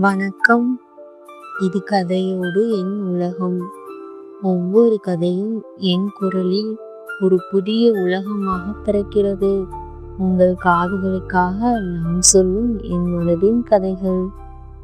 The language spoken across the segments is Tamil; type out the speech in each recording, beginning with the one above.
வணக்கம். இது கதையோடு என் உலகம். ஒவ்வொரு கதையும் என் குரலில் ஒரு புதிய உலகமாக பிறக்கிறது. உங்கள் காதுகளுக்காக நான் சொல்லும் என் மனதின் கதைகள்.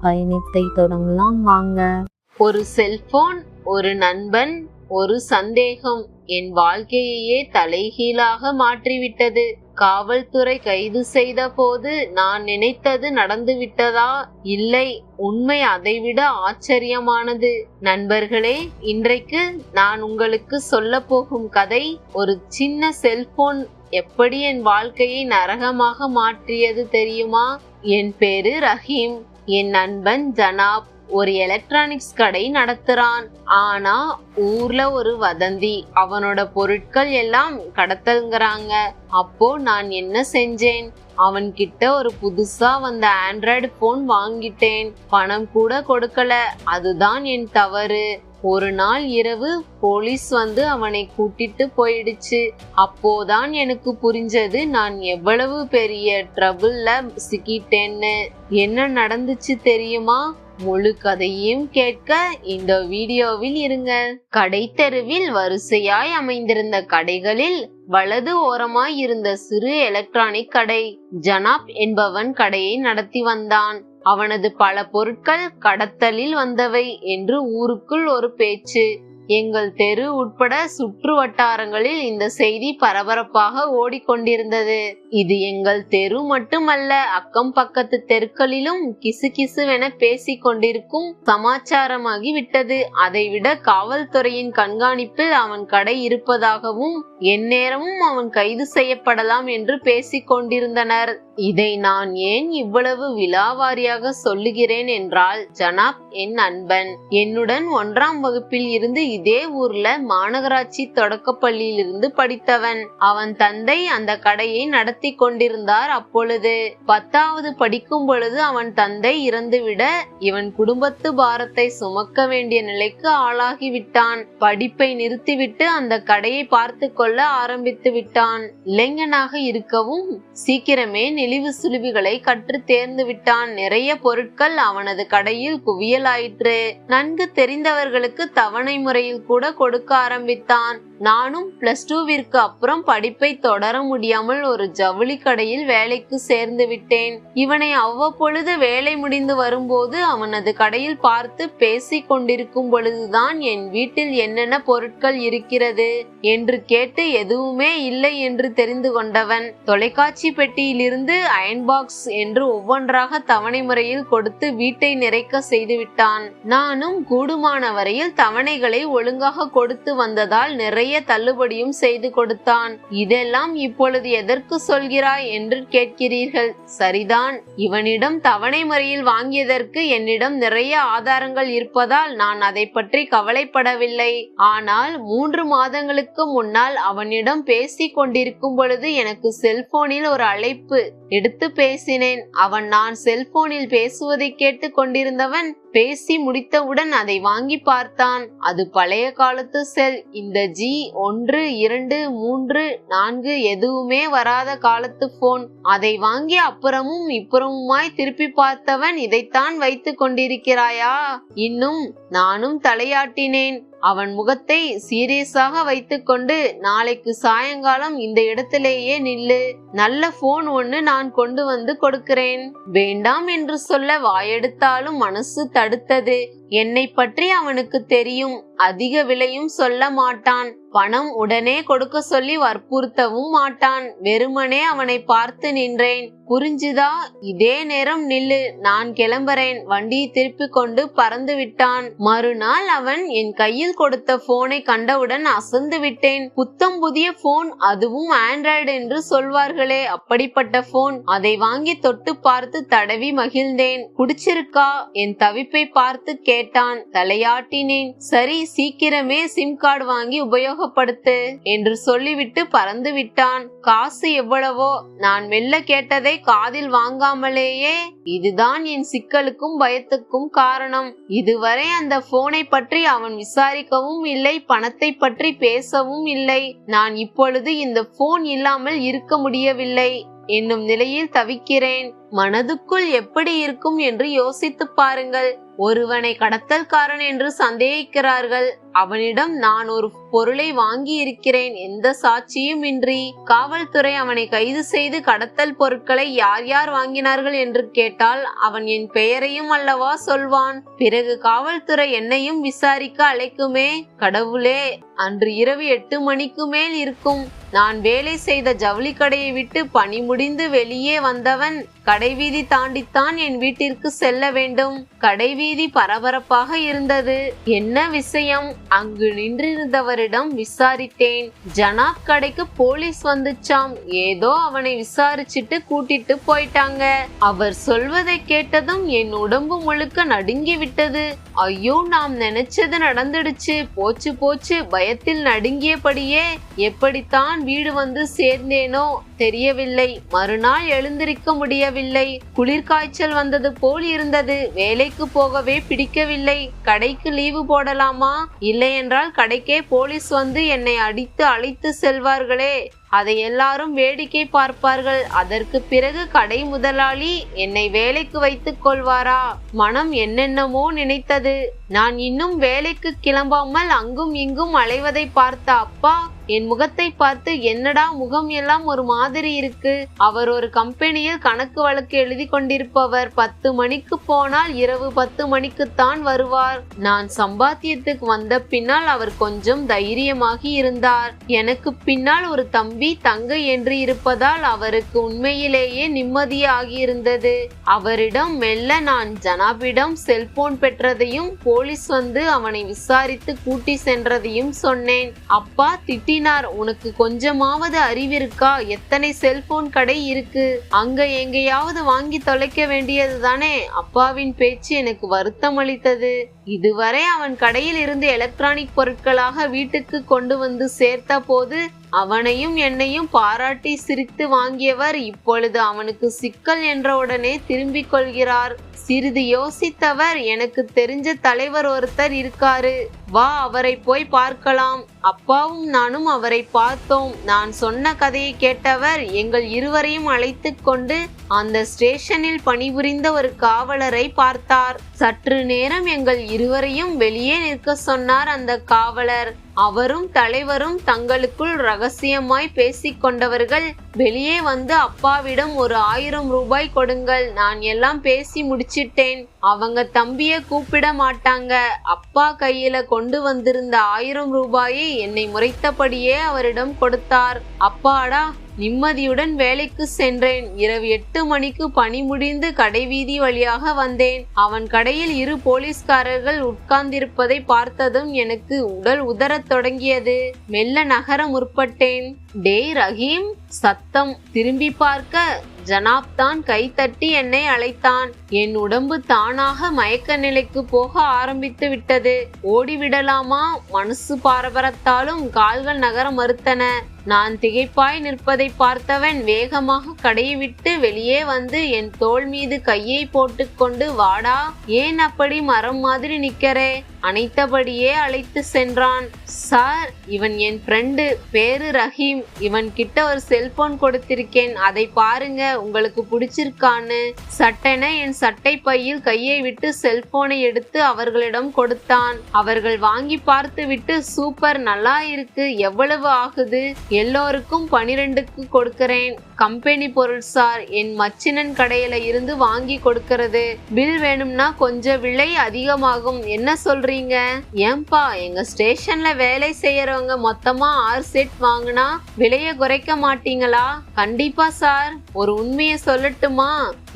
பயணத்தை தொடங்கலாம் வாங்க. ஒரு செல்போன் ஒரு நண்பன் ஒரு சந்தேகம் என் வாழ்க்கையையே தலைகீழாக மாற்றிவிட்டது. காவல்துறை கைது செய்த போது நான் நினைத்தது நடந்துவிட்டதா இல்லை. உண்மை அதைவிட ஆச்சரியமானது. நண்பர்களே இன்றைக்கு நான் உங்களுக்கு சொல்ல போகும் கதை ஒரு சின்ன செல்போன் எப்படி என் வாழ்க்கையை நரகமாக மாற்றியது தெரியுமா? என் பேரு ரஹீம். என் நண்பன் ஜனாப். ஒரு எலக்ட்ரானிக்ஸ் கடை நடத்துறான். ஆனா ஊர்ல ஒரு வதந்தி. அவனோட பொருட்கள் எல்லாம் கடத்தல்ங்கிறாங்க. அப்போ நான் என்ன செஞ்சேன்? அவன்கிட்ட ஒரு புதுசா வந்த ஆண்ட்ராய்டு போன் வாங்கிட்டேன். பணம் கூட கொடுக்கல. அதுதான் என் தவறு. ஒரு நாள் இரவு போலீஸ் வந்து அவனை கூட்டிட்டு போயிடுச்சு. அப்போதான் எனக்கு புரிஞ்சது நான் எவ்வளவு பெரிய ட்ரபுள்ல சிக்கிட்டேன்னு. என்ன நடந்துச்சு தெரியுமா? முழு கதையும் கேட்க இந்த வீடியோவில் இருங்க. கடை தெருவில் வரிசையாய் அமைந்திருந்த கடைகளில் வலது ஓரமாய் இருந்த சிறு எலக்ட்ரானிக் கடை. ஜனாப் என்பவன் கடையை நடத்தி வந்தான். அவனது பல பொருட்கள் கடத்தலில் வந்தவை என்று ஊருக்குள் ஒரு பேச்சு. எங்கள் தெரு உட்பட சுற்று வட்டாரங்களில் இந்த செய்தி பரபரப்பாக ஓடிக்கொண்டிருந்தது. இது எங்கள் தெரு மட்டுமல்ல அக்கம் பக்கத்து தெருக்களிலும் கிசு கிசுவென பேசிக் கொண்டிருக்கும் சமாச்சாரமாகி விட்டது அதைவிட காவல்துறையின் கண்காணிப்பில் அவன் கடை இருப்பதாகவும் எந்நேரமும் அவன் கைது செய்யப்படலாம் என்று பேசிக் கொண்டிருந்தனர் இதை நான் ஏன் இவ்வளவு விலாவாரியாக சொல்லுகிறேன் என்றால் ஜனாப் என் அன்பன். என்னுடன் ஒன்றாம் வகுப்பில் இருந்து இதே ஊர்ல மாநகராட்சி தொடக்கப்பள்ளியிலிருந்து படித்தவன். அவன் தந்தை அந்த கடையை நடத்தி கொண்டிருந்தார் அப்பொழுது. பத்தாவது படிக்கும் பொழுது அவன் தந்தை இறந்துவிட இவன் குடும்பத்து பாரத்தை சுமக்க வேண்டிய நிலைக்கு ஆளாகிவிட்டான். படிப்பை நிறுத்திவிட்டு அந்த கடையை பார்த்து கொள்ள ஆரம்பித்து விட்டான் இளைஞனாக இருக்கவும் சீக்கிரமே இழிவு சுழிவுகளை கற்று தேர்ந்து விட்டான். நிறைய பொருட்கள் அவனது கடையில் குவியலாயிற்று. நன்கு தெரிந்தவர்களுக்கு தவணை முறையில் கூட கொடுக்க ஆரம்பித்தான். நானும் பிளஸ் டூவிற்கு அப்புறம் படிப்பை தொடர முடியாமல் ஒரு ஜவுளி கடையில் வேலைக்கு சேர்ந்து விட்டேன். இவனை அவ்வப்பொழுது வேலை முடிந்து வரும்போது அவனது கடையில் பார்த்து பேசிக் கொண்டிருக்கும் பொழுதுதான் என் வீட்டில் என்னென்ன பொருட்கள் இருக்கிறது என்று கேட்டு எதுவுமே இல்லை என்று தெரிந்து கொண்டவன். தொலைக்காட்சி பெட்டியிலிருந்து அயன் பாக்ஸ் என்று ஒவ்வொன்றாக தவணை முறையில் கொடுத்து வீட்டை நிறைக்க செய்துவிட்டான் நானும் கூடுமான வரையில் தவணைகளை ஒழுங்காக கொடுத்து வந்ததால் நிறைய தள்ளுபடியும் செய்து கொடுத்தான். இதெல்லாம் இப்பொழுது எதற்கு சொல்கிறாய்? என்று கேட்கிறீர்கள். சரிதான் இவனிடம் தவணை முறையில் வாங்கியதற்கு என்னிடம் நிறைய ஆதாரங்கள் இருப்பதால் நான் அதை பற்றி கவலைப்படவில்லை. ஆனால் மூன்று மாதங்களுக்கு முன்னால் அவனிடம் பேசிக் கொண்டிருக்கும் பொழுது எனக்கு செல்போனில் ஒரு அழைப்பு எடுத்து பேசினேன். அவன் நான் செல்போனில் பேசுவதை கேட்டு கொண்டிருந்தவன் பேசி முடித்தவுடன் அதை வாங்கி பார்த்தான். அது பழைய காலத்து செல். இந்த ஜி ஒன்று இரண்டு மூன்று நான்கு எதுவுமே வராத காலத்து போன் அதை வாங்கி அப்புறமும் இப்புறமுமாய் திருப்பி பார்த்தவன் இதைத்தான் வைத்து கொண்டிருக்கிறாயா? இன்னும் நானும் தலையாட்டினேன். அவன் முகத்தை சீரியஸாக வைத்துக்கொண்டு நாளைக்கு சாயங்காலம் இந்த இடத்திலேயே நில்லு. நல்ல போன் ஒன்னு நான் கொண்டு வந்து கொடுக்கிறேன். வேண்டாம் என்று சொல்ல வாயெடுத்தாலும் மனசு தடுத்தது. என்னை பற்றி அவனுக்கு தெரியும். அதிக விலையும் சொல்ல மாட்டான். பணம் உடனே கொடுக்க சொல்லி வற்புறுத்தவும் மாட்டான். வெறுமனே அவனை பார்த்து நின்றேன். புரிஞ்சுதா? இதே நேரம் நில்லு. நான் கிளம்புறேன். வண்டியை திருப்பி கொண்டு பறந்து விட்டான். மறுநாள் அவன் என் கையில் கொடுத்த போனை கண்டவுடன் அசந்து விட்டேன். புத்தம் புதிய போன் அதுவும் ஆண்ட்ராய்டு என்று சொல்வார்களே. அப்படிப்பட்ட போன் அதை வாங்கி தொட்டு பார்த்து தடவி மகிழ்ந்தேன். குடிச்சிருக்கா? என் தவிப்பை பார்த்து கேட்டான் தலையாட்டினேன். சரி சீக்கிரமே சிம் கார்டு வாங்கி உபயோகப்படுத்து என்று சொல்லிவிட்டு பறந்து விட்டான். காசு எவ்வளவோ நான் மெல்ல கேட்டதை காதில் வாங்காமலேயே. இதுதான் என் சிக்கலுக்கும் பயத்துக்கும் காரணம். இதுவரை அந்த போனை பற்றி அவன் விசாரிக்கவும் இல்லை பணத்தை பற்றி பேசவும் இல்லை. நான் இப்பொழுது இந்த போன் இல்லாமல் இருக்க முடியவில்லை. என்னும் நிலையில் தவிக்கிறேன். மனதுக்குள் எப்படி இருக்கும் என்று யோசித்துப் பாருங்கள். ஒருவனை கடத்தல்காரன் என்று சந்தேகிக்கிறார்கள். அவனிடம் நான் ஒரு பொருளை வாங்கி இருக்கிறேன் எந்த சாட்சியும் இன்றி காவல்துறை அவனை கைது செய்து கடத்தல் பொருட்களை யார் யார் வாங்கினார்கள் என்று கேட்டால் அவன் என் பெயரையும் அல்லவா சொல்வான். பிறகு காவல்துறை என்னையும் விசாரிக்க அழைக்குமே. கடவுளே அன்று இரவு எட்டு மணிக்கு மேல் இருக்கும். நான் வேலை செய்த ஜவுளி கடையை விட்டு பணி முடிந்து வெளியே வந்தவன் கடைவீதி தாண்டித்தான் என் வீட்டிற்கு செல்ல வேண்டும். கடைவீதி பரபரப்பாக இருந்தது. என்ன விஷயம்? அங்கு நின்றிருந்தவரிடம் விசாரித்தேன். ஜனாப் கடைக்கு போலீஸ் வந்துச்சாம். ஏதோ அவனை விசாரிச்சிட்டு கூட்டிட்டு போயிட்டாங்க. அவர் சொல்வதை கேட்டதும் என் உடம்பு முழுக்க நடுங்கி விட்டது ஐயோ நாம் நினைச்சது நடந்துடுச்சு. போச்சு போச்சு. பயத்தில் நடுங்கியபடியே எப்படித்தான் வீடு வந்து சேர்ந்தேனோ தெரியவில்லை. மறுநாள் எழுந்திருக்க முடியவில்லை. குளிர்காய்ச்சல் வந்தது போல் இருந்தது. வேலைக்கு போகவே பிடிக்கவில்லை. கடைக்கு லீவு போடலாமா? இல்லை இல்லையென்றால் கடைக்கே போலீஸ் வந்து என்னை அடித்து அழைத்து செல்வார்களே. அதை எல்லாரும் வேடிக்கை பார்ப்பார்கள். அதற்கு பிறகு கடை முதலாளி என்னை வேலைக்கு வைத்துக் கொள்வாரா? மனம் என்னென்னமோ நினைத்தது. நான் இன்னும் வேலைக்கு கிளம்பாமல் அங்கும் இங்கும் அலைவதை பார்த்த அப்பா என் முகத்தை பார்த்து என்னடா முகம் எல்லாம் ஒரு மாதிரி இருக்கு? அவர் ஒரு கம்பெனியில் கணக்கு வழக்கு எழுதி கொண்டிருப்பவர். பத்து மணிக்கு போனால் இரவு பத்து மணிக்குத்தான் வருவார். நான் சம்பாத்தியத்துக்கு வந்த பின்னால் அவர் கொஞ்சம் தைரியமாகி இருந்தார். எனக்கு பின்னால் ஒரு தம்பி தங்கை என்று இருப்பதால் அவருக்கு உண்மையிலேயே நிம்மதியாகியிருந்தது. அவரிடம் மெல்ல நான் ஜனாபிடம் செல்போன் பெற்றதையும் போலீஸ் வந்து அவனை விசாரித்து கூட்டி சென்றதையும் சொன்னேன். அப்பா திட்டினார் உனக்கு கொஞ்சமாவது அறிவிருக்கா? எத்தனை செல்போன் கடை இருக்கு? அங்க எங்கேயாவது வாங்கி தொலைக்க வேண்டியது தானே? அப்பாவின் பேச்சு எனக்கு வருத்தம் அளித்தது. இதுவரை அவன் கடையில் இருந்து எலக்ட்ரானிக் பொருட்களாக வீட்டுக்கு கொண்டு வந்து சேர்த்த போது அவனையும் என்னையும் பாராட்டி சிரித்து வாங்கியவர் இப்பொழுது அவனுக்கு சிக்கல் என்றவுடனே திரும்பிக் கொள்கிறார். சிறிது யோசித்தவர் எனக்கு தெரிஞ்ச தலைவர் ஒருத்தர் இருக்காரு. வா அவரை போய் பார்க்கலாம். அப்பாவும் நானும் அவரை பார்த்தோம். நான் சொன்ன கதையை கேட்டவர் எங்கள் இருவரையும் அழைத்து கொண்டு அந்த ஸ்டேஷனில் பணிபுரிந்த ஒரு காவலரை பார்த்தார். சற்று நேரம் எங்கள் இருவரையும் வெளியே நிற்க சொன்னார் அந்த காவலர். அவரும் தலைவரும் தங்களுக்குள் ரகசியமாய் பேசிக் கொண்டவர்கள் வெளியே வந்து அப்பாவிடம் ஒரு ஆயிரம் ரூபாய் கொடுங்கள். நான் எல்லாம் பேசி முடி முடிச்சிட்டேன் அவங்க தம்பிய கூப்பிட மாட்டாங்க. அப்பா கையில கொண்டு வந்திருந்த ஆயிரம் ரூபாயை என்னை முறைத்தபடியே அவரிடம் கொடுத்தார். அப்பாடா நிம்மதியுடன் வேலைக்கு சென்றேன். இரவு எட்டு மணிக்கு பணி முடிந்து கடைவீதி வழியாக வந்தேன். அவன் கடையில் இரு போலீஸ்காரர்கள் உட்கார்ந்திருப்பதை பார்த்ததும் எனக்கு உடல் உதறத் தொடங்கியது. மெல்ல நகர முற்பட்டேன். டேய் ரஹீம் சத்தம். திரும்பி பார்க்க ஜனாப் தான் கைத்தட்டி என்னை அழைத்தான். என் உடம்பு தானாக மயக்க நிலைக்கு போக ஆரம்பித்து விட்டது. ஓடிவிடலாமா? மனசு பாரபரத்தாலும் கால்கள் நகர மறுத்தன. நான் திகைப்பாய் நிற்பதை பார்த்தவன் வேகமாக கடையை விட்டு வெளியே வந்து என் தோள் மீது கையை போட்டுக்கொண்டு வாடா ஏன் அப்படி மரம் மாதிரி நிக்கிறே? அணைத்தபடியே அழைத்து சென்றான். சார் இவன் என் ஃப்ரெண்டு பேரு ரஹீம். இவன் கிட்ட ஒரு செல்போன் கொடுத்திருக்கேன். அதை பாருங்க உங்களுக்கு பிடிச்சிருக்கான்னு. சட்டென என் சட்டை பையில் கையை விட்டு செல்போனை எடுத்து அவர்களிடம் கொடுத்தான். அவர்கள் வாங்கி பார்த்து விட்டு சூப்பர் நல்லா இருக்கு. எவ்வளவு ஆகுது? எல்லோருக்கும் பனிரெண்டுக்கு கொடுக்கிறேன். கம்பெனி பொருள் சார் என் மச்சினன் கடையில இருந்து வாங்கி கொடுக்கறது. பில் வேணும்னா கொஞ்சம் விலை அதிகமாகும். என்ன சொல்றீங்க? ஏன்பா எங்க ஸ்டேஷன்ல வேலை செய்யறவங்க மொத்தமா ஆறு செட் வாங்கினா விலைய குறைக்க மாட்டீங்களா? கண்டிப்பா சார். ஒரு உண்மையை சொல்லட்டுமா?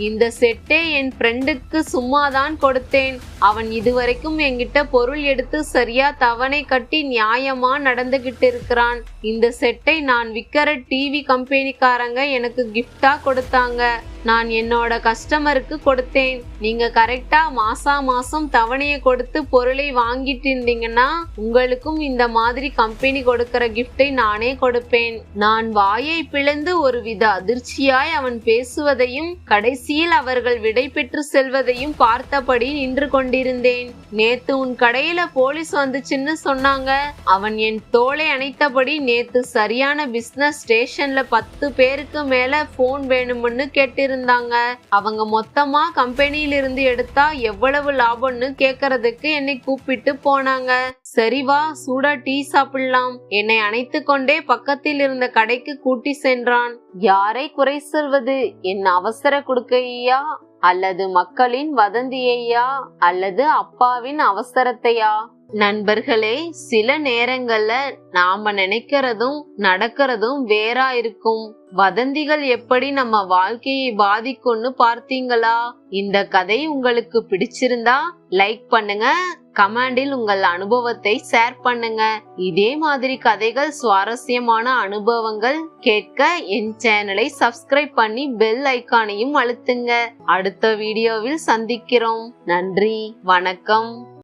இந்த செட்டே என் ஃப்ரெண்டுக்கு சும்மா தான் கொடுத்தேன். அவன் இதுவரைக்கும் என்கிட்ட பொருள் எடுத்து சரியா தவணை கட்டி நியாயமா நடந்துகிட்டு இருக்கிறான். இந்த செட்டை நான் விக்கிற டிவி கம்பெனிக்காரங்க எனக்கு கிஃப்டா கொடுத்தாங்க. நான் என்னோட கஸ்டமருக்கு கொடுத்தேன். நீங்க கரெக்டா மாசா மாசம் தவணையை கொடுத்து பொருளை வாங்கிட்டு இருந்தீங்கன்னா உங்களுக்கும் இந்த மாதிரி கம்பெனி கொடுக்கிற கிஃப்டை நானே கொடுப்பேன். நான் வாயை பிளந்து ஒருவித அதிர்ச்சியாய் அவன் பேசுவதையும் கடைசியில் அவர்கள் விடை பெற்று செல்வதையும் பார்த்தபடி நின்று கொண்டிருந்தேன். நேத்து உன் கடையில போலீஸ் வந்துச்சுன்னு சொன்னாங்க. அவன் என் தோலை அணைத்தபடி நேத்து சரியான பிசினஸ் ஸ்டேஷன்ல பத்து பேருக்கு மேல போன் வேணும்னு கேட்டு இருந்தாங்க. அவங்க மொத்தமா கம்பெனியில இருந்து எடுத்தா எவ்வளவு லாபம்னு கேக்குறதுக்கு என்னை கூப்பிட்டு போனாங்க. சரிவா சூடா டீ சாப்பிடலாம். என்னை அணைத்து கொண்டே பக்கத்தில் இருந்த கடைக்கு கூட்டி சென்றான். யாரை குறை சொல்வது? என் அவசர கொடுக்கையா? அல்லது மக்களின் வதந்தியையா? அல்லது அப்பாவின் அவசரத்தையா? நண்பர்களே சில நேரங்கள்ல நாம நினைக்கிறதும் நடக்கிறதும் வேறா இருக்கும். வதந்திகள் எப்படி நம்ம வாழ்க்கையை பாதிக்கும்னு பார்த்தீங்களா? இந்த கதை உங்களுக்கு பிடிச்சிருந்தா லைக் பண்ணுங்க கமெண்டில் உங்கள் அனுபவத்தை ஷேர் பண்ணுங்க. இதே மாதிரி கதைகள் சுவாரஸ்யமான அனுபவங்கள் கேட்க என் சேனலை சப்ஸ்கிரைப் பண்ணி பெல் ஐக்கானையும் அழுத்துங்க. அடுத்த வீடியோவில் சந்திக்கிறோம். நன்றி வணக்கம்.